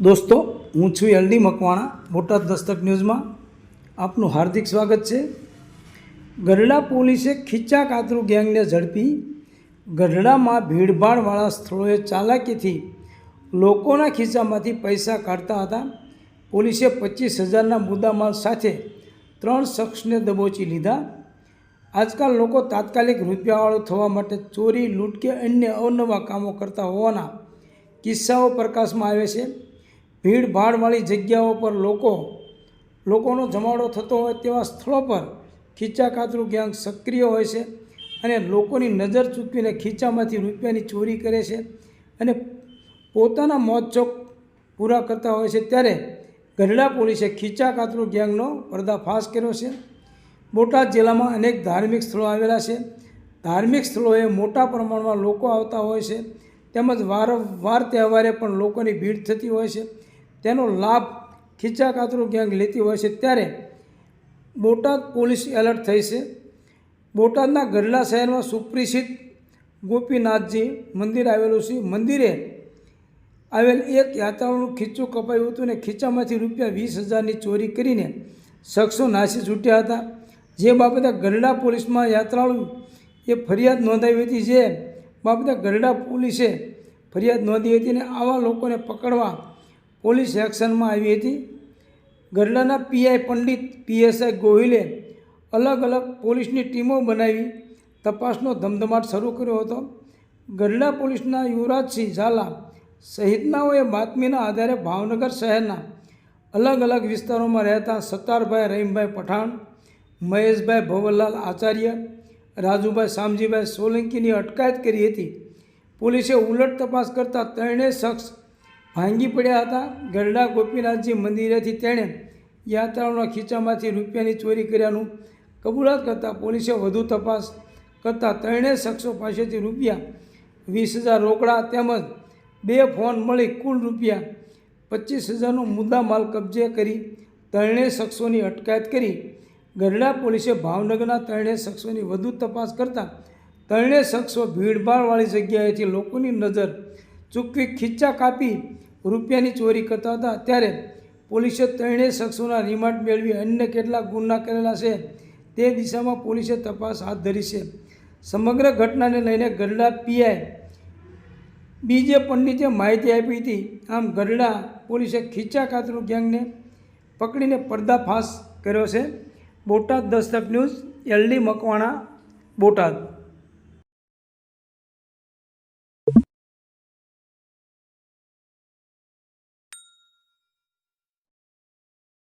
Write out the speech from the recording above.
દોસ્તો, હું છું એલડી મકવાણા, બોટાદ દસ્તક ન્યૂઝમાં. આપનું હાર્દિક સ્વાગત છે. ગઢડા પોલીસે ખીચા કાતરું ગેંગને ઝડપી. ગઢડામાં ભીડભાડવાળા સ્થળોએ ચાલાકીથી લોકોના ખિસ્સામાંથી પૈસા કાઢતા હતા. પોલીસે પચીસ હજારના મુદ્દામાલ સાથે ત્રણ શખ્સને દબોચી લીધા. આજકાલ લોકો તાત્કાલિક રૂપિયાવાળો થવા માટે ચોરી લૂંટ કે અન્ય અવનવા કામો કરતા હોવાના કિસ્સાઓ પ્રકાશમાં આવે છે. ભીડ ભાડવાળી જગ્યાઓ પર લોકો, લોકોનો જમાવડો થતો હોય તેવા સ્થળો પર ખીચા કાતરું ગેંગ સક્રિય હોય છે અને લોકોની નજર ચૂકવીને ખીચામાંથી રૂપિયાની ચોરી કરે છે અને પોતાના મોજશોખ પૂરા કરતા હોય છે ત્યારે ગઢડા પોલીસે ખીચા કાતરું ગેંગનો પર્દાફાશ કર્યો છે. બોટાદ જિલ્લામાં અનેક ધાર્મિક સ્થળો આવેલા છે. ધાર્મિક સ્થળોએ મોટા પ્રમાણમાં લોકો આવતા હોય છે. તેમજ વારંવાર તહેવારે પણ લોકોની ભીડ થતી હોય છે. તેનો લાભ ખીચા કાતરું ગેંગ લેતી હોય છે ત્યારે બોટાદ પોલીસ એલર્ટ થઈ છે. બોટાદના ગઢડા શહેરમાં સુપ્રસિદ્ધ ગોપીનાથજી મંદિર આવેલું છે. મંદિરે આવેલ એક યાત્રાળુનું ખીચું કપાયું હતું અને ખીચામાંથી રૂપિયા વીસ હજારની ચોરી કરીને શખ્સો નાસી છૂટ્યા હતા. જે બાબતે ગઢડા પોલીસમાં યાત્રાળુ એ ફરિયાદ નોંધાવી હતી. જે બાબતે ગઢડા પોલીસે ફરિયાદ નોંધી હતી અને આવા લોકોને પકડવા પોલીસ એક્શનમાં આવી હતી. ગઢડાના પીઆઈ પંડિત પીએસઆઈ ગોહિલે અલગ અલગ પોલીસની ટીમો બનાવી તપાસનો ધમધમાટ શરૂ કર્યો હતો. ગઢડા પોલીસના યુવરાજસિંહ ઝાલા સહિતનાઓએ બાતમીના આધારે ભાવનગર શહેરના અલગ અલગ વિસ્તારોમાં રહેતા સત્તારભાઈ રહીમભાઈ પઠાણ, મહેશભાઈ ભવનલાલ આચાર્ય, રાજુભાઈ શામજીભાઈ સોલંકીની અટકાયત કરી હતી. પોલીસે ઉલટ તપાસ કરતાં ત્રણેય શખ્સ ભાંગી પડ્યા હતા. ગરડા ગોપીનાથજી મંદિરેથી તેણે યાત્રાઓના ખીચામાંથી રૂપિયાની ચોરી કર્યાનું કબૂલાત કરતાં પોલીસે વધુ તપાસ કરતાં ત્રણેય શખ્સો પાસેથી રૂપિયા વીસ હજાર રોકડા તેમજ બે ફોન મળી કુલ રૂપિયા પચીસ હજારનો મુદ્દા માલ કબજે કરી ત્રણેય શખ્સોની અટકાયત કરી. ગઢડા પોલીસે ભાવનગરના ત્રણેય શખ્સોની વધુ તપાસ કરતાં ત્રણેય શખ્સો ભીડભાડવાળી જગ્યાએથી લોકોની નજર ચૂકવી ખીચા કાપી રૂપિયાની ચોરી કરતા હતા. ત્યારે પોલીસે ત્રણેય શખ્સોના રિમાન્ડ મેળવી અન્ય કેટલા ગુના કરેલા છે તે દિશામાં પોલીસે તપાસ હાથ ધરી છે. સમગ્ર ઘટનાને લઈને ગઢડા પીઆઈ બીજે પંડિતે માહિતી આપી હતી. આમ ગઢડા પોલીસે ખીચા કાતરું ગેંગને પકડીને પર્દાફાશ કર્યો છે. Botad Dastak news, LD Makwana, Botad.